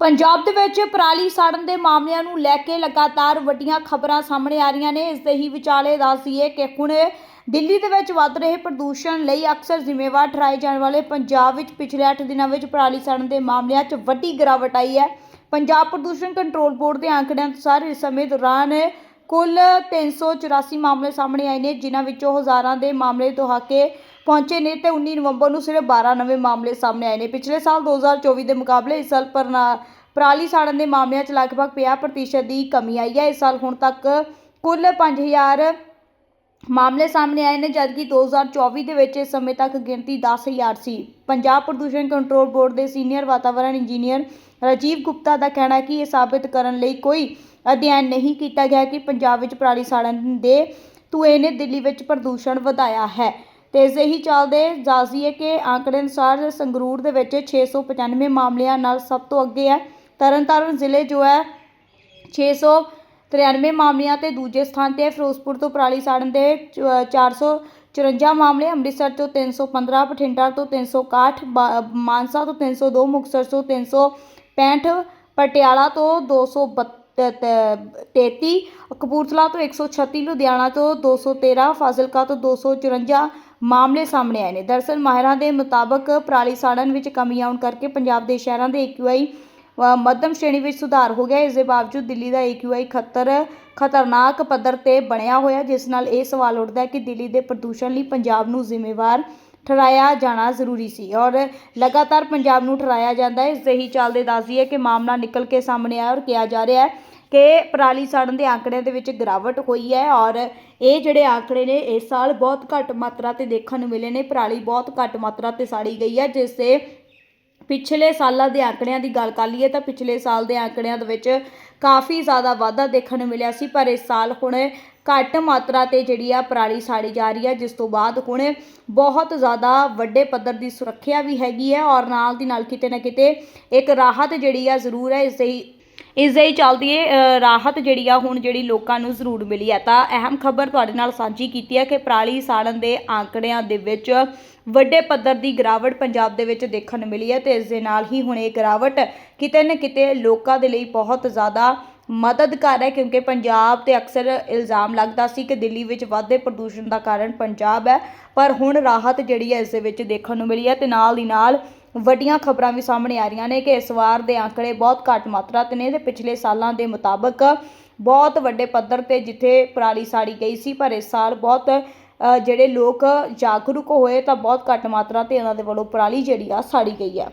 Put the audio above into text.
ਪੰਜਾਬ ਦੇ ਵਿੱਚ ਪਰਾਲੀ ਸਾੜਨ ਦੇ ਮਾਮਲਿਆਂ ਨੂੰ ਲੈ ਕੇ ਲਗਾਤਾਰ ਵੱਡੀਆਂ ਖਬਰਾਂ ਸਾਹਮਣੇ ਆ ਰਹੀਆਂ ਨੇ। ਇਸ ਦੇ ਹੀ ਵਿਚਾਲੇ ਦੱਸ ਦਈਏ ਕਿ ਹੁਣ ਦਿੱਲੀ ਦੇ ਵਿੱਚ ਵੱਧ ਰਹੇ ਪ੍ਰਦੂਸ਼ਣ ਲਈ ਅਕਸਰ ਜ਼ਿੰਮੇਵਾਰ ਠਹਿਰਾਏ ਜਾਣ ਵਾਲੇ ਪੰਜਾਬ ਵਿੱਚ ਪਿਛਲੇ 8 ਦਿਨਾਂ ਵਿੱਚ ਪਰਾਲੀ ਸਾੜਨ ਦੇ ਮਾਮਲਿਆਂ 'ਚ ਵੱਡੀ ਗਿਰਾਵਟ ਆਈ ਹੈ। ਪੰਜਾਬ ਪ੍ਰਦੂਸ਼ਣ ਕੰਟਰੋਲ ਬੋਰਡ ਦੇ ਅੰਕੜਿਆਂ ਅਨੁਸਾਰ ਇਸ ਸਮੇਂ ਦੌਰਾਨ ਕੁੱਲ 384 ਮਾਮਲੇ ਸਾਹਮਣੇ ਆਏ ਨੇ, ਜਿਨ੍ਹਾਂ ਵਿੱਚੋਂ ਹਜ਼ਾਰਾਂ ਦੇ ਮਾਮਲੇ ਦੁਹਾਕੇ ਪਹੁੰਚੇ ਨੇ ਤੇ 19 ਨਵੰਬਰ ਨੂੰ ਸਿਰਫ 12 ਨਵੇਂ ਮਾਮਲੇ ਸਾਹਮਣੇ ਆਏ ਨੇ। ਪਿਛਲੇ ਸਾਲ 2024 ਦੇ ਮੁਕਾਬਲੇ ਇਸ ਸਾਲ ਪਰਨਾ ਪਰਾਲੀ ਸਾੜਨ ਦੇ ਮਾਮਲਿਆਂ 'ਚ ਲਗਭਗ 50% ਦੀ ਕਮੀ ਆਈ ਹੈ। ਇਸ ਸਾਲ ਹੁਣ ਤੱਕ ਕੁੱਲ 5000 ਮਾਮਲੇ ਸਾਹਮਣੇ ਆਏ ਨੇ, ਜਦਕਿ 2024 ਦੇ ਵਿੱਚ ਇਸ ਸਮੇਂ ਤੱਕ ਗਿਣਤੀ 10000 ਸੀ। ਪੰਜਾਬ ਪ੍ਰਦੂਸ਼ਣ ਕੰਟਰੋਲ ਬੋਰਡ ਦੇ ਸੀਨੀਅਰ ਵਾਤਾਵਰਣ ਇੰਜੀਨੀਅਰ ਰਾਜੀਵ ਗੁਪਤਾ ਦਾ ਕਹਿਣਾ ਹੈ ਕਿ ਇਹ ਸਾਬਿਤ ਕਰਨ ਲਈ ਕੋਈ ਅਧਿਐਨ ਨਹੀਂ ਕੀਤਾ ਗਿਆ ਕਿ ਪੰਜਾਬ ਵਿੱਚ ਪਰਾਲੀ ਸਾੜਨ ਦੇ ਧੂਏ ਨੇ ਦਿੱਲੀ ਵਿੱਚ ਪ੍ਰਦੂਸ਼ਣ ਵਧਾਇਆ ਹੈ। ਤੇ ਇਸੇ ਹੀ ਚੱਲਦੇ ਜਾਜ਼ੀਏ ਕਿ ਆંકੜੇ ਅਨੁਸਾਰ ਸੰਗਰੂਰ ਦੇ ਵਿੱਚ 695 ਮਾਮਲਿਆਂ ਨਾਲ ਸਭ ਤੋਂ ਅੱਗੇ ਹੈ। ਤਰਨਤਾਰਨ ਜ਼ਿਲ੍ਹੇ ਜੋ ਹੈ 693 ਮਾਮਲਿਆਂ ਤੇ ਦੂਜੇ ਸਥਾਨ ਤੇ ਫਿਰੋਜ਼ਪੁਰ ਤੋਂ ਪਰਾਲੀ ਸਾੜਨ ਦੇ ਚ- 454 ਮਾਮਲੇ, ਅੰਮ੍ਰਿਤਸਰ ਤੋਂ 315 ਬਠਿੰਡਾ ਤੋਂ 361 ਬਾ- ਮਾਨਸਾ ਤੋਂ 302 ਮੁਕਤਸਰ ਤੋਂ 365 ਪਟਿਆਲਾ ਤੋਂ 233 ਕਪੂਰਥਲਾ ਤੋਂ 136 ਲੁਧਿਆਣਾ ਤੋਂ 213 ਫਾਜ਼ਿਲਕਾ ਤੋਂ 254 ਮਾਮਲੇ ਸਾਹਮਣੇ ਆਏ ਨੇ। ਦਰਅਸਲ ਮਾਹਿਰਾਂ ਦੇ ਮੁਤਾਬਕ ਪਰਾਲੀ ਸਾੜਨ ਵਿੱਚ ਕਮੀ ਆਉਣ ਕਰਕੇ ਪੰਜਾਬ ਦੇ ਸ਼ਹਿਰਾਂ ਦੇ AQI ਅ, ਮੱਧਮ ਸ਼੍ਰੇਣੀ ਵਿੱਚ ਸੁਧਾਰ ਹੋ ਗਿਆ। ਇਸ ਦੇ ਬਾਵਜੂਦ ਦਿੱਲੀ ਦਾ AQI ਖਤਰ ਖਤਰਨਾਕ ਪੱਧਰ ਤੇ ਬਣਿਆ ਹੋਇਆ ਜਿਸ ਨਾਲ ਇਹ ਸਵਾਲ ਉੱਠਦਾ ਹੈ ਕਿ ਦਿੱਲੀ ਦੇ ਪ੍ਰਦੂਸ਼ਣ ਲਈ ਪੰਜਾਬ ਨੂੰ ਜ਼ਿੰਮੇਵਾਰ ਠਹਿਰਾਇਆ ਜਾਣਾ ਜ਼ਰੂਰੀ ਸੀ ਔਰ ਲਗਾਤਾਰ ਪੰਜਾਬ ਨੂੰ ਠਹਿਰਾਇਆ ਜਾਂਦਾ ਹੈ। ਇਸ ਦੇ ਹੀ ਚੱਲਦੇ ਦੱਸਦੀ ਹੈ ਕਿ ਮਾਮਲਾ ਨਿਕਲ ਕੇ ਸਾਹਮਣੇ ਆਇਆ ਔਰ ਕਿਹਾ ਜਾ ਰਿਹਾ ਹੈ ਕਿ ਪਰਾਲੀ ਸਾੜਨ ਦੇ ਆਂਕੜਿਆਂ ਦੇ ਵਿੱਚ ਗਿਰਾਵਟ ਹੋਈ ਹੈ ਔਰ ਇਹ ਜਿਹੜੇ ਆਂਕੜੇ ਨੇ, ਇਸ ਸਾਲ ਬਹੁਤ ਘੱਟ ਮਾਤਰਾ ਤੇ ਦੇਖਣ ਨੂੰ ਮਿਲੇ ਨੇ। ਪਰਾਲੀ ਬਹੁਤ ਘੱਟ ਮਾਤਰਾ ਤੇ ਸਾੜੀ ਗਈ ਹੈ, ਜਿਸ 'ਤੇ ਪਿਛਲੇ ਸਾਲਾਂ ਦੇ ਆਂਕੜਿਆਂ ਦੀ ਗੱਲ ਕਰ ਲਈਏ ਤਾਂ ਪਿਛਲੇ ਸਾਲ ਦੇ ਆਂਕੜਿਆਂ ਦੇ ਵਿੱਚ ਕਾਫੀ ਜ਼ਿਆਦਾ ਵਾਧਾ ਦੇਖਣ ਨੂੰ ਮਿਲਿਆ ਸੀ, ਪਰ ਇਸ ਸਾਲ ਹੁਣ ਘੱਟ ਮਾਤਰਾ ਤੇ ਜਿਹੜੀ ਆ ਪਰਾਲੀ ਸਾੜੀ ਜਾ ਰਹੀ ਹੈ, ਜਿਸ ਤੋਂ ਬਾਅਦ ਹੁਣ ਬਹੁਤ ਜ਼ਿਆਦਾ ਵੱਡੇ ਪੱਧਰ ਦੀ ਸੁਰੱਖਿਆ ਵੀ ਹੈਗੀ ਹੈ ਔਰ ਨਾਲ ਦੀ ਨਾਲ ਕਿਤੇ ਨਾ ਕਿਤੇ ਇੱਕ ਰਾਹਤ ਜਿਹੜੀ ਆ ਜ਼ਰੂਰ ਹੈ, ਇਸ ਦੇ ਇਸ ਦੇ ਚੱਲਦੀ ਰਾਹਤ ਜਿਹੜੀ ਆ ਹੁਣ ਜਿਹੜੀ ਲੋਕਾਂ ਨੂੰ ਜ਼ਰੂਰ ਮਿਲੀ ਹੈ। ਤਾਂ ਅਹਿਮ ਖਬਰ ਤੁਹਾਡੇ ਨਾਲ ਸਾਂਝੀ ਕੀਤੀ ਹੈ ਕਿ ਪਰਾਲੀ ਸਾੜਨ ਦੇ ਆંકੜਿਆਂ ਦੇ ਵਿੱਚ ਵੱਡੇ ਪੱਧਰ ਦੀ ਗਿਰਾਵਟ ਪੰਜਾਬ ਦੇ ਵਿੱਚ ਦੇਖਣ ਨੂੰ ਮਿਲੀ ਹੈ ਤੇ ਇਸ ਦੇ ਨਾਲ ਹੀ ਹੁਣ ਇਹ ਗਿਰਾਵਟ ਕਿਤੇ ਨਾ ਕਿਤੇ ਲੋਕਾਂ ਦੇ ਲਈ ਬਹੁਤ ਜ਼ਿਆਦਾ ਮਦਦਗਾਰ ਹੈ, ਕਿਉਂਕਿ ਪੰਜਾਬ ਤੇ ਅਕਸਰ ਇਲਜ਼ਾਮ ਲੱਗਦਾ ਸੀ ਕਿ ਦਿੱਲੀ ਵਿੱਚ ਵਾਧੇ ਪ੍ਰਦੂਸ਼ਣ ਦਾ ਕਾਰਨ ਪੰਜਾਬ ਹੈ। ਪਰ ਹੁਣ ਰਾਹਤ ਜਿਹੜੀ ਹੈ ਇਸ ਦੇ ਵਿੱਚ ਦੇਖਣ ਨੂੰ ਮਿਲੀ ਹੈ ਤੇ ਨਾਲ ਦੀ ਨਾਲ ਵੱਡੀਆਂ ਖਬਰਾਂ ਵੀ ਸਾਹਮਣੇ ਆ ਰਹੀਆਂ ਨੇ ਕਿ ਇਸ ਵਾਰ ਦੇ ਆંકੜੇ ਬਹੁਤ ਘੱਟ ਮਾਤਰਾ ਤੇ ਨੇ ਤੇ ਪਿਛਲੇ ਸਾਲਾਂ ਦੇ ਮੁਤਾਬਕ ਬਹੁਤ ਵੱਡੇ ਪੱਧਰ ਤੇ ਜਿੱਥੇ ਪਰਾਲੀ ਸਾੜੀ ਗਈ ਸੀ, ਪਰ ਇਸ ਸਾਲ ਬਹੁਤ ਜਿਹੜੇ ਲੋਕ ਜਾਗਰੂਕ ਹੋਏ ਤਾਂ ਬਹੁਤ ਘੱਟ ਮਾਤਰਾ ਤੇ ਉਹਨਾਂ ਦੇ ਵੱਲੋਂ ਪਰਾਲੀ ਜਿਹੜੀ ਆ ਸਾੜੀ ਗਈ ਹੈ